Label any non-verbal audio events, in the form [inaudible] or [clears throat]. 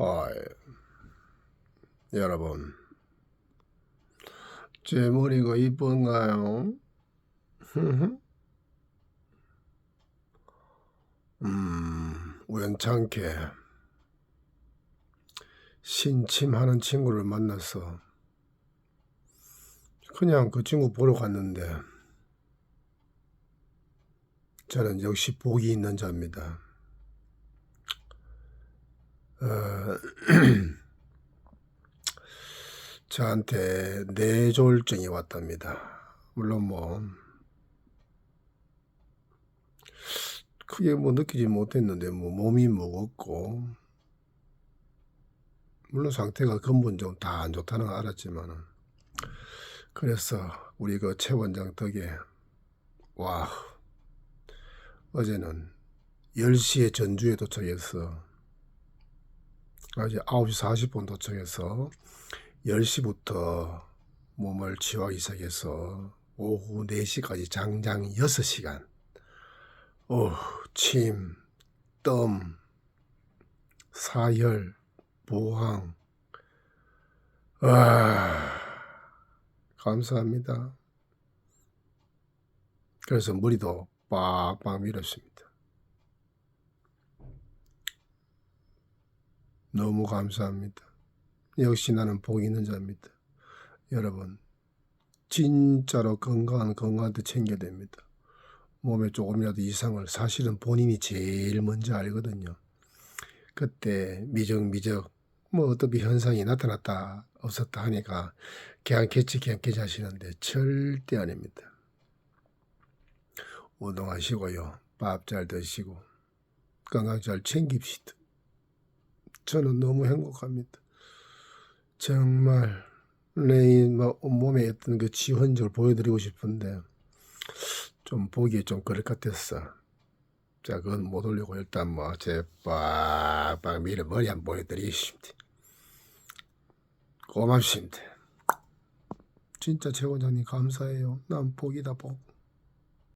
하이. 여러분, 제 머리가 이쁜가요? 음, 우연찮게 신침하는 친구를 만나서 그냥 그 친구 보러 갔는데 저는 역시 복이 있는 자입니다. 어, [clears throat] 저한테 뇌졸중이 왔답니다. 물론 뭐 크게 뭐 느끼지 못했는데 뭐 몸이 무겁고 물론 상태가 근본적으로 다 안 좋다는 걸 알았지만은 그래서 우리 그 최 원장 덕에 와 어제는 10시에 전주에 도착해서 어제 9시 40분 도착해서 10시부터 몸을 치유하기 시작해서 오후 4시까지 장장 6시간 어, 침, 뜸, 사열, 보항 아, 감사합니다. 그래서 머리도 빡빡 밀었습니다. 너무 감사합니다. 역시 나는 복 있는 자입니다. 여러분, 진짜로 건강한 건강한테 챙겨야 됩니다. 몸에 조금이라도 이상을 사실은 본인이 제일 먼저 알거든요. 그때 미적미적 뭐 어떻게 현상이 나타났다 없었다 하니까 그냥 개치 하시는데 절대 아닙니다. 운동하시고요. 밥 잘 드시고 건강 잘 챙깁시다. 저는 너무 행복합니다. 정말 내 몸에 있던 그 지원적을 보여드리고 싶은데 좀 보기에 좀 그럴 것 같았어. 자, 그건 못 올리고 일단 뭐 제 빡빡 밀어 머리 한번 보여드리겠습니다. 고맙습니다. 진짜 최 원장님 감사해요. 난 복이다 복.